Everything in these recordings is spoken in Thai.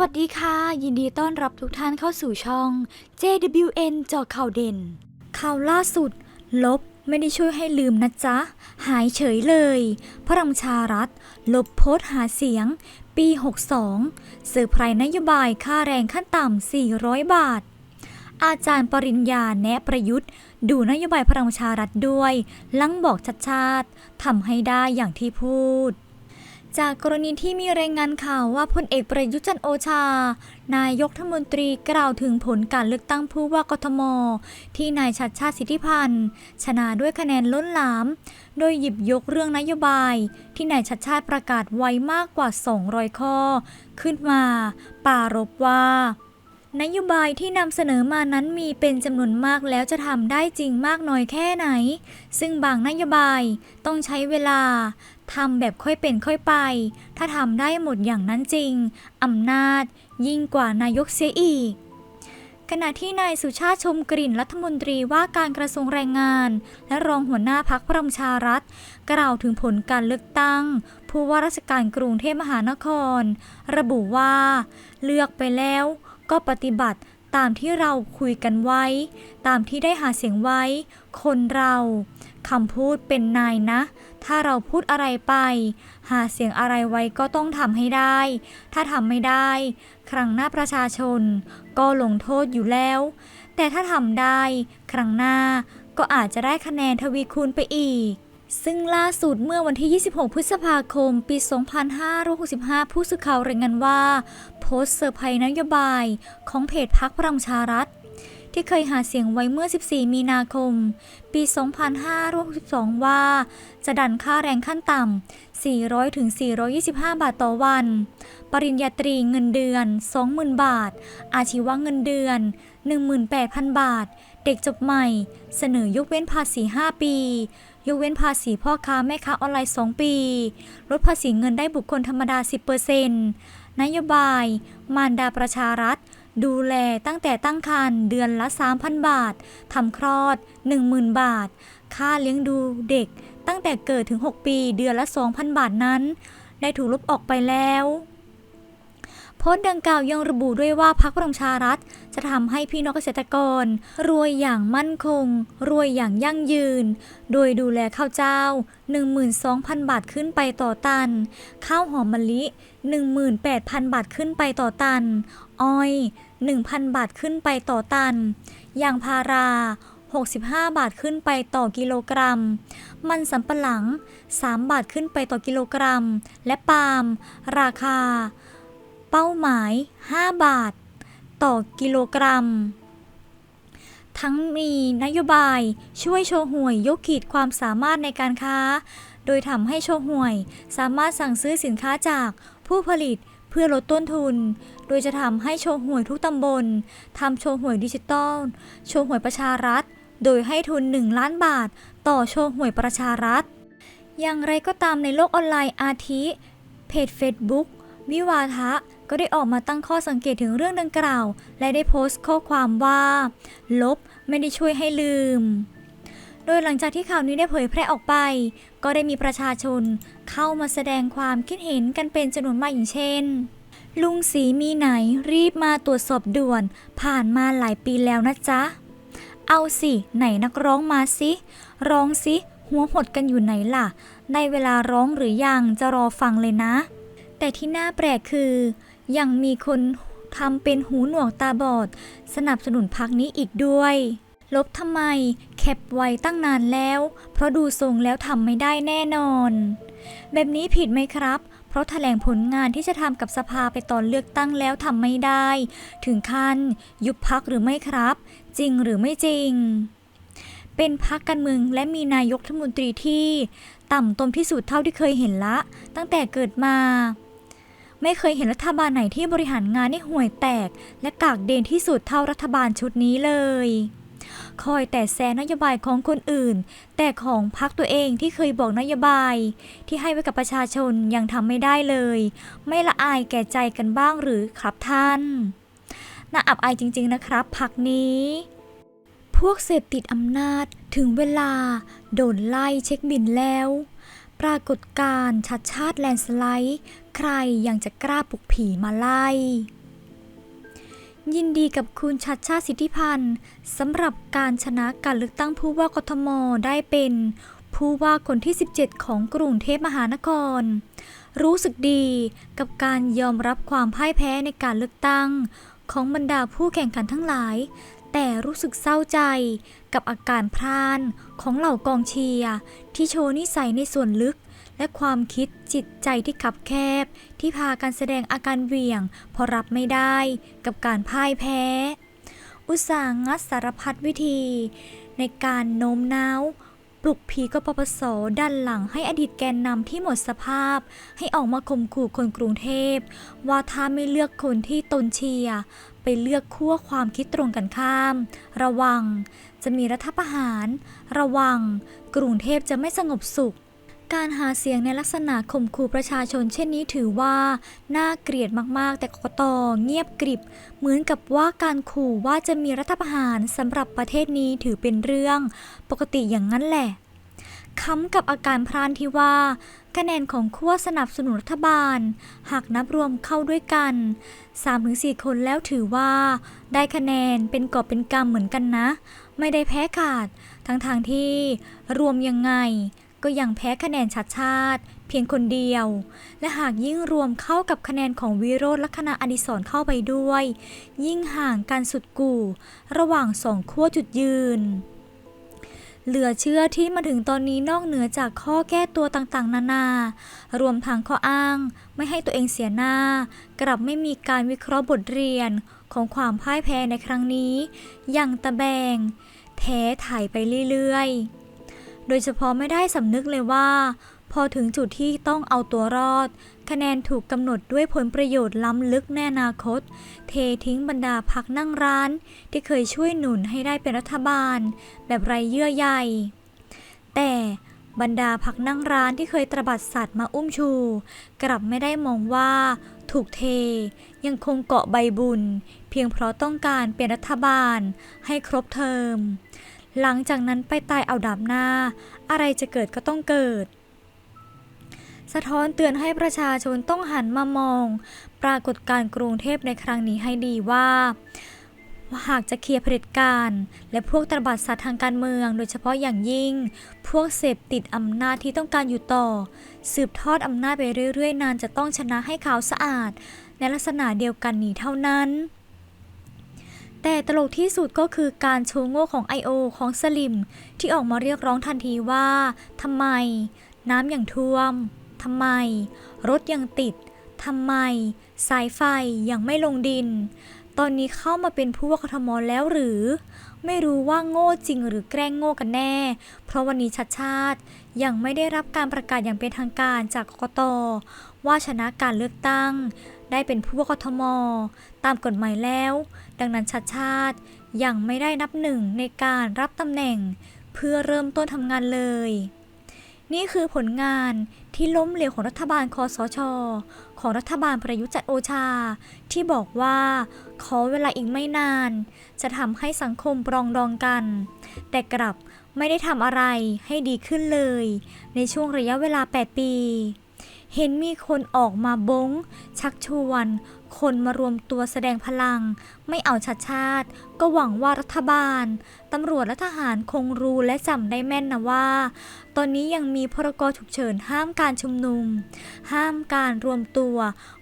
วัสดีค่ะ ยินดีต้อนรับทุกท่านเข้าสู่ช่อง JWN จอข่าวเด่น ข่าวล่าสุด ลบไม่ได้ช่วยให้ลืมนะจ๊ะ หายเฉยเลยพระรังชารัฐ ลบโพสต์หาเสียง ปี 62เซอไพร์นโยบายค่าแรงขั้นต่ำ 400 บาท อาจารย์ปริญญาแนะประยุทธ์ ดูนโยบายพลังชารัฐด้วย ลังบอกชัดชาติทำให้ได้อย่างที่พูด จากกรณีที่มีรายงานข่าวว่าพลเอกประยุจันโอชา นายกรัฐมนตรีกล่าวถึงผลการเลือกตั้งผู้ว่ากทม ที่นายชัดชาติสิทธิพันธ์ ชนะด้วยคะแนนล้นหลาม โดยหยิบยกเรื่องนโยบาย ที่นายชัดชาติประกาศไว้มากกว่า 200 ข้อ ขึ้นมาป่ารบว่า นโยบายที่นำเสนอมานั้นมีเป็นจำนวนมากแล้วจะทำได้จริงมากน้อยแค่ไหน ซึ่งบางนโยบายต้องใช้เวลาทำแบบค่อยเป็นค่อยไป ถ้าทำได้หมดอย่างนั้นจริงอำนาจยิ่งกว่านายกเสียอีกขณะที่นายสุชาติชมกลิ่นรัฐมนตรีว่าการกระทรวงแรงงาน และรองหัวหน้าพักพลังประชารัฐ กล่าวถึงผลการเลือกตั้ง ผู้ว่าราชการกรุงเทพมหานคร ระบุว่า เลือกไปแล้ว ก็ปฏิบัติตามที่เราคุยกันไว้ ตามที่ได้หาเสียงไว้ คนเราคำพูดเป็นนายนะ ถ้าเราพูดอะไรไป หาเสียงอะไรไว้ก็ต้องทำให้ได้ ถ้าทำไม่ได้ ครั้งหน้าประชาชน ก็ลงโทษอยู่แล้ว แต่ถ้าทำได้ ครั้งหน้าก็อาจจะได้คะแนนทวีคูณไปอีก ซึ่งล่าสุดเมื่อวันที่ 26 พฤษภาคม ปี 2565 ผู้สื่อข่าวรายงานว่า โพสต์เซอร์ไพรส์นโยบายของเพจพักพลังชารัฐ ที่เคยหาเสียงไว้เมื่อ 14 มีนาคม ปี 2562 ว่า จะดันค่าแรงขั้นต่ำ 400 ถึง 425 บาทต่อวัน ปริญญาตรีเงินเดือน 20,000 บาท อาชีวะเงินเดือน 18,000 บาท เด็กจบใหม่ เสนอยกเว้นภาษี 5 ปี ยกเว้นภาษีพ่อค้าแม่ค้าออนไลน์ 2 ปี ลดภาษีเงินได้บุคคลธรรมดา 10%นโยบาย มารดาประชารัฐ ดูแลตั้งแต่ตั้งครรภ์เดือนละ 3,000 บาท ทำคลอด 10,000 บาท ค่าเลี้ยงดูเด็กตั้งแต่เกิดถึง 6 ปีเดือนละ 2,000 บาทนั้น ได้ถูกลบออกไปแล้ว พสต์ดังกล่าวยังระบุด้วยว่าพรรคประชารัฐ จะทำให้พี่น้องเกษตรกร รวยอย่างมั่นคง รวยอย่างยั่งยืน โดยดูแลข้าวเจ้า 12,000 บาทขึ้นไปต่อตัน ข้าวหอมมะลิ 18,000 บาทขึ้นไปต่อตัน อ้อย 1,000 บาทขึ้นไปต่อตันยางพารา65 บาทขึ้นไปต่อกิโลกรัม มันสำปะหลัง 3 บาทขึ้นไปต่อกิโลกรัม และปาล์ม ราคา เป้าหมาย 5 บาท ต่อกิโลกรัม ทั้งมีนโยบายช่วยโชห่วยยกขีดความสามารถในการค้า โดยทำให้โชห่วย สามารถสั่งซื้อสินค้าจากผู้ผลิตเพื่อลดต้นทุน โดยจะทำให้โชห่วยทุกตำบลทำโชห่วยดิจิตอลโชห่วยประชารัฐ โดยให้ทุน 1 ล้านบาท ต่อโชห่วยประชารัฐ อย่างไรก็ตามในโลกออนไลน์อาทิ เพจ Facebook วิวาทะก็ได้ออกมาตั้งข้อสังเกตถึงเรื่องดังกล่าว และได้โพสต์ข้อความว่า ลบไม่ได้ช่วยให้ลืม โดยหลังจากที่ข่าวนี้ได้เผยแพร่ออกไป ก็ได้มีประชาชนเข้ามาแสดงความคิดเห็นกันเป็นจำนวนมากอย่างเช่น ลุงสีมีไหนรีบมาตรวจสอบด่วน ผ่านมาหลายปีแล้วนะจ๊ะ เอาสิ ไหนนักร้องมาสิร้องสิ หัวหดกันอยู่ไหนล่ะในเวลาร้องหรือยังจะรอฟังเลยนะ แต่ที่น่าแปลกคือ ยังมีคนทำเป็นหูหนวกตาบอด สนับสนุนพักนี้อีกด้วย ลบทำไม แคปไว้ตั้งนานแล้ว เพราะดูทรงแล้วทำไม่ได้แน่นอน แบบนี้ผิดไหมครับ เพราะแถลงผลงานที่จะทำกับสภาไปตอนเลือกตั้งแล้วทำไม่ได้ ถึงขั้นยุบพักหรือไม่ครับ จริงหรือไม่จริง เป็นพักการเมืองและมีนายกรัฐมนตรีที่ ต่ำตมที่สุดเท่าที่เคยเห็นละ ตั้งแต่เกิดมา ไม่เคยเห็นรัฐบาลไหนที่บริหารงานให้ห่วยแตก และกากเดนที่สุดเท่ารัฐบาลชุดนี้เลย คอยแต่แซงนโยบายของคนอื่น แต่ของพรรคตัวเองที่เคยบอกนโยบาย ที่ให้ไว้กับประชาชนยังทำไม่ได้เลย ไม่ละอายแก่ใจกันบ้างหรือครับท่านน่าอับอายจริง ๆนะครับพักนี้ พวกเสพติดอำนาจถึงเวลา โดนไล่เช็คบินแล้ว ปรากฏการณ์ชัดชาติแลนสไลด์ ใครยังจะกล้าปลุกผีมาไล่ ยินดีกับคุณชัดชาติสิทธิพันธ์สำหรับการชนะการเลือกตั้งผู้ว่ากทมได้เป็น ผู้ว่าคนที่ 17 ของกรุงเทพมหานคร รู้สึกดีกับการยอมรับความพ่ายแพ้ในการเลือกตั้ง ของบรรดาผู้แข่งขันทั้งหลาย แต่รู้สึกเศร้าใจกับอาการพรานของเหล่ากองเชียร์ที่โชว์นิสัยในส่วนลึก และความคิดจิตใจที่ขับแคบ ที่พากันแสดงอาการเหวี่ยงพราะรับไม่ได้กับการพ่ายแพ้ อุตสาหงัดสารพัดวิธี ในการโน้มน้าวปลุกผีกปปสดันหลังให้อดีตแกนนำที่หมดสภาพ ให้ออกมาข่มขู่คนกรุงเทพ ว่าถ้าไม่เลือกคนที่ตนเชียร์ไปเลือกขั้วความคิดตรงกันข้าม ระวัง จะมีรัฐประหาร ระวัง กรุงเทพจะไม่สงบสุข การหาเสียงในลักษณะข่มขู่ประชาชนเช่นนี้ถือว่าน่าเกลียดมากๆ แต่กกตเงียบกริบ เหมือนกับว่าการขู่ว่าจะมีรัฐประหารสำหรับประเทศนี้ถือเป็นเรื่อง ปกติอย่างนั้นแหละค้ำกับอาการพรานที่ว่า คะแนนของขั้วสนับสนุนรัฐบาล หากนับรวมเข้าด้วยกัน 3-4 คนแล้วถือว่า ได้คะแนนเป็นกอบเป็นกำเหมือนกันนะ ไม่ได้แพ้ขาดทั้งทางที่รวมยังไง ก็ยังแพ้คะแนนชัดชาติ เพียงคนเดียว และหากยิ่งรวมเข้ากับคะแนนของวิโรธลักษณะอดิศรเข้าไปด้วย ยิ่งห่างกันสุดกู่ ระหว่างสองขั้วจุดยืน เหลือเชื่อที่มาถึงตอนนี้นอกเหนือจากข้อแก้ตัวต่างๆ นานา รวมทั้งข้ออ้าง ไม่ให้ตัวเองเสียหน้า กลับไม่มีการวิเคราะห์บทเรียนของความพ่ายแพ้ในครั้งนี้ อย่างตะแบงแท้ถ่ายไปเรื่อยๆ โดยเฉพาะไม่ได้สำนึกเลยว่า พอถึงจุดที่ต้องเอาตัวรอด คะแนนถูกกำหนดด้วยผลประโยชน์ล้ำลึกในอนาคต เททิ้งบรรดาพักนั่งร้าน ที่เคยช่วยหนุนให้ได้เป็นรัฐบาล แบบไรเยื่อใยแต่บรรดาพักนั่งร้านที่เคยตระบัดสัตว์มาอุ้มชู กลับไม่ได้มองว่า ถูกเท ยังคงเกาะใบบุญ เพียงเพราะต้องการเป็นรัฐบาลให้ครบเทอม หลังจากนั้นไปตายเอาดาบหน้า อะไรจะเกิดก็ต้องเกิด สะท้อนเตือนให้ประชาชนต้องหันมามอง ปรากฏการกรุงเทพในครั้งนี้ให้ดีว่าว่าหากจะเคลียร์เผด็จการ และพวกตระบัดสัตว์ทางการเมืองโดยเฉพาะอย่างยิ่ง พวกเสพติดอำนาจที่ต้องการอยู่ต่อ สืบทอดอำนาจไปเรื่อยๆ นานจะต้องชนะให้ขาวสะอาด ในลักษณะเดียวกันนี้เท่านั้น แต่ตลกที่สุดก็คือการโชว์โง่ของ I.O. ของสลิม ที่ออกมาเรียกร้องทันทีว่าทำไม น้ำอย่างท่วมทำไม รถยังติดทำไม สายไฟยังไม่ลงดิน ตอนนี้เข้ามาเป็นผู้ว่ากทมแล้วหรือ ไม่รู้ว่าโง่จริงหรือแกล้งโง่กันแน่ เพราะวันนี้ชัดชาติยังไม่ได้รับการประกาศอย่างเป็นทางการจากกกตว่าชนะการเลือกตั้ง ได้เป็นผู้ว่ากทม ตามกฎหมายแล้ว ดังนั้นชัดชาติยังไม่ได้นับหนึ่งในการรับตำแหน่ง เพื่อเริ่มต้นทำงานเลย นี่คือผลงาน ที่ล้มเหลวของรัฐบาลคอสช ของรัฐบาลประยุทธ์จันโอชา ที่บอกว่าขอเวลาอีกไม่นาน จะทำให้สังคมปรองดองกัน แต่กลับไม่ได้ทำอะไรให้ดีขึ้นเลย ในช่วงระยะเวลา 8 ปี เห็นมีคนออกมาบง ชักชวน คนมารวมตัวแสดงพลัง ไม่เอาชัดชาติ ก็หวังว่ารัฐบาล ตำรวจและทหารคงรู้และจำได้แม่นนะว่า ตอนนี้ยังมีพรกฉุกเฉินห้ามการชุมนุม ห้ามการรวมตัว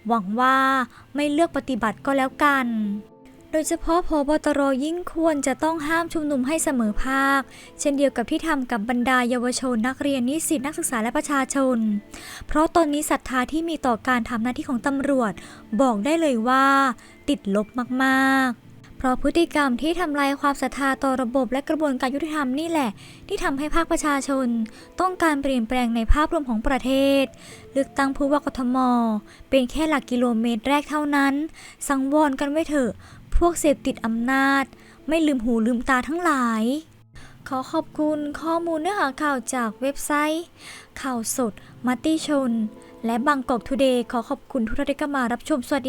หวังว่าไม่เลือกปฏิบัติก็แล้วกัน โดยเฉพาะพบตรยิ่งควรจะต้องห้ามชุมนุมให้เสมอภาค เช่นเดียวกับที่ทำกับบรรดาเยาวชนนักเรียนนิสิตนักศึกษาและประชาชน เพราะตอนนี้ศรัทธาที่มีต่อการทำหน้าที่ของตำรวจ บอกได้เลยว่า ติดลบมากๆเพราะพฤติกรรมที่ทำลายความศรัทธาต่อระบบและกระบวนการยุติธรรมนี่แหละ ที่ทำให้ภาคประชาชน ต้องการเปลี่ยนแปลงในภาพรวมของประเทศ เลือกตั้งผู้ว่ากทม เป็นแค่หลักกิโลเมตรแรกเท่านั้น สังวรกันไว้เถอะ พวกเสพติดอำนาจ ไม่ลืมหูลืมตาทั้งหลาย ขอขอบคุณข้อมูลเนื้อหาข่าวจากเว็บไซต์ ข่าวสดมัตติชน และบางกอกทูเดย์ขอขอบคุณทุกท่านที่เข้ามารับชมสวัสดี